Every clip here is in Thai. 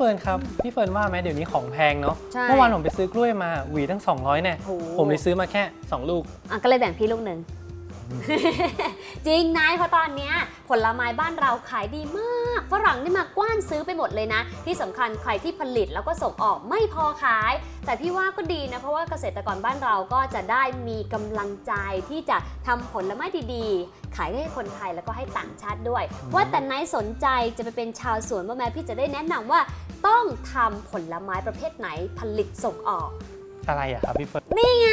ฟิร์นครับ พี่เฟิร์นว่าไหมเดี๋ยวนี้ของแพงเนาะ ใช่ เมื่อวานผมไปซื้อกล้วยมาหวีตั้ง 200เนี่ยโอ้โหผมเลยซื้อมาแค่ 2 ลูก อะก็เลยแบ่งพี่ลูกหนึ่ง จริงนายเพราะตอนเนี้ยผลไม้บ้านเราขายดีมากฝรั่งนี่มากว้านซื้อไปหมดเลยนะ ที่สำคัญใครที่ผลิตแล้วก็ส่งออกไม่พอขาย แต่พี่ว่าก็ดีนะ เพราะว่าเกษตรกรบ้านเราก็จะได้มีกำลังใจที่จะทำผลไม้ดีๆ ขายให้คนไทยแล้วก็ให้ต่างชาติด้วย ว่าแต่นายสนใจจะไปเป็นชาวสวนบ้างไหมพี่จะได้แนะนำว่าต้องทำผลไม้ประเภทไหนผลิตส่งออก อะไรอะครับพี่เฟิร์นนี่ไง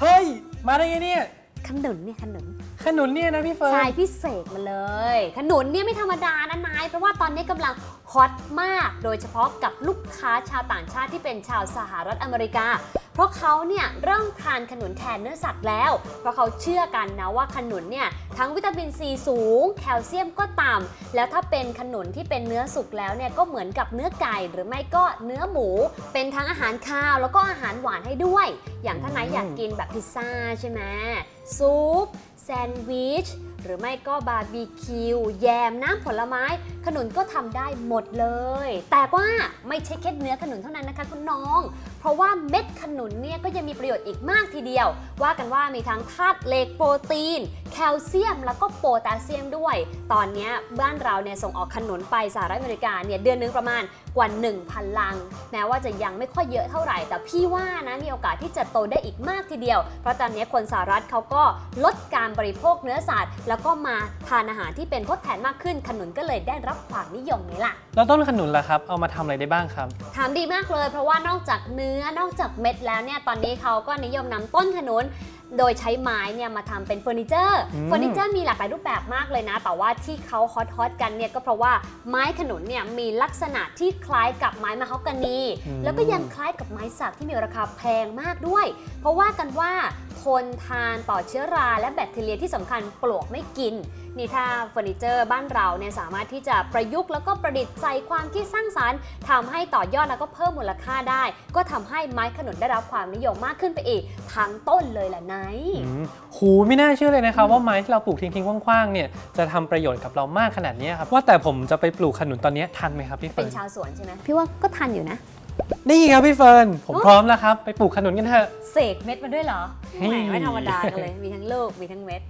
เฮ้ย มาได้ไงเนี่ย ขนุนเนี่ยขนุน ขนุนเนี่ยนะพี่เฟิร์น ใช่พิเศษมาเลย ขนุนเนี่ยไม่ธรรมดานะนาย เพราะว่าตอนนี้กำลังฮอตมาก โดยเฉพาะกับลูกค้าชาวต่างชาติที่เป็นชาวสหรัฐอเมริกา เพราะเขาเนี่ยเริ่มทานขนุนแทนเนื้อสัตว์แล้ว เพราะเขาเชื่อกันนะว่าขนุนเนี่ยทั้งวิตามินซีสูง แคลเซียมก็ต่ำแล้วถ้าเป็นขนุนที่เป็นเนื้อสุกแล้วเนี่ยก็เหมือนกับเนื้อไก่หรือไม่ก็เนื้อหมู เป็นทั้งอาหารคาวแล้วก็อาหารหวานให้ด้วย อย่างถ้านายอยากกินแบบพิซซ่าใช่ไหมซุป แซนด์วิช หรือไม่ก็บาร์บีคิว แยมน้ำผลไม้ ขนุนก็ทำได้หมดเลย แต่ว่าไม่ใช่แค่เนื้อขนุนเท่านั้นนะคะคุณน้อง เพราะว่าเม็ดขนุนเนี่ยก็ยังมีประโยชน์อีกมากทีเดียว ว่ากันว่ามีทั้งธาตุเหล็กโปรตีน แคลเซียมแล้วก็โพแทสเซียมด้วย ตอนเนี้ยบ้านเราเนี่ยส่งออกขนุนไปสหรัฐอเมริกาเนี่ยเดือนนึงประมาณกว่า 1,000 ลัง แม้ว่าจะยังไม่ค่อยเยอะเท่าไหร่ แต่พี่ว่านะมีโอกาสที่จะโตได้อีกมากทีเดียว เพราะตอนนี้คนสหรัฐเขาก็ลดการบริโภคเนื้อสัตว์แล้วก็มาทานอาหารที่เป็นทดแทนมากขึ้น ขนุนก็เลยได้รับความนิยมไงล่ะแล้วต้นขนุนล่ะครับ เอามาทำอะไรได้บ้างครับถามดีมากเลย เพราะว่านอกจากเนื้อนอกจากเม็ดแล้วเนี่ยตอนนี้เขาก็นิยมนำต้นขนุน โดยใช้ไม้เนี่ยมาทำเป็นเฟอร์นิเจอร์อืมเฟอร์นิเจอร์มีหลากหลายรูปแบบมากเลยนะ แต่ว่าที่เขาฮอตฮอตๆกันเนี่ยก็เพราะว่าไม้ขนุนเนี่ยมีลักษณะที่คล้ายกับไม้มะฮอกกานี แล้วก็ยังคล้ายกับไม้สักที่มีราคาแพงมากด้วย เพราะว่ากันว่าทนทานต่อเชื้อราและแบคทีเรียที่สำคัญปลวกไม่กินนี่ถ้าเฟอร์นิเจอร์บ้านเราเนี่ยสามารถที่จะประยุกต์แล้วก็ประดิษฐ์ใส่ความคิดสร้างสารรค์ทำให้ต่อยอดแล้วก็เพิ่มมูลค่าได้ ก็ทำให้ไม้ขนุนได้รับความนิยมมากขึ้นไปอีกทั้งต้นเลยแหละไนท์อืมหูไม่น่าเชื่อเลยนะครับว่าไม้ที่เราปลูกทิ้งๆคว้างๆเนี่ยจะทำประโยชน์กับเรามากขนาดนี้ครับว่าแต่ผมจะไปปลูกขนุนตอนนี้ทันไหมครับพี่เฟิเป็ร์นนชาวสวนใช่ไหมพี่ว่าก็ทันอยู่นะ นี่ครับพี่เฟิร์นผมโอ้พร้อมแล้วครับไปปลูกขนุนกันเถอะ เสกเม็ดมาด้วยเหรอเฮ้ยแหมไม่ธรรมดากันเลย มีทั้งลูกมีทั้งเม็ด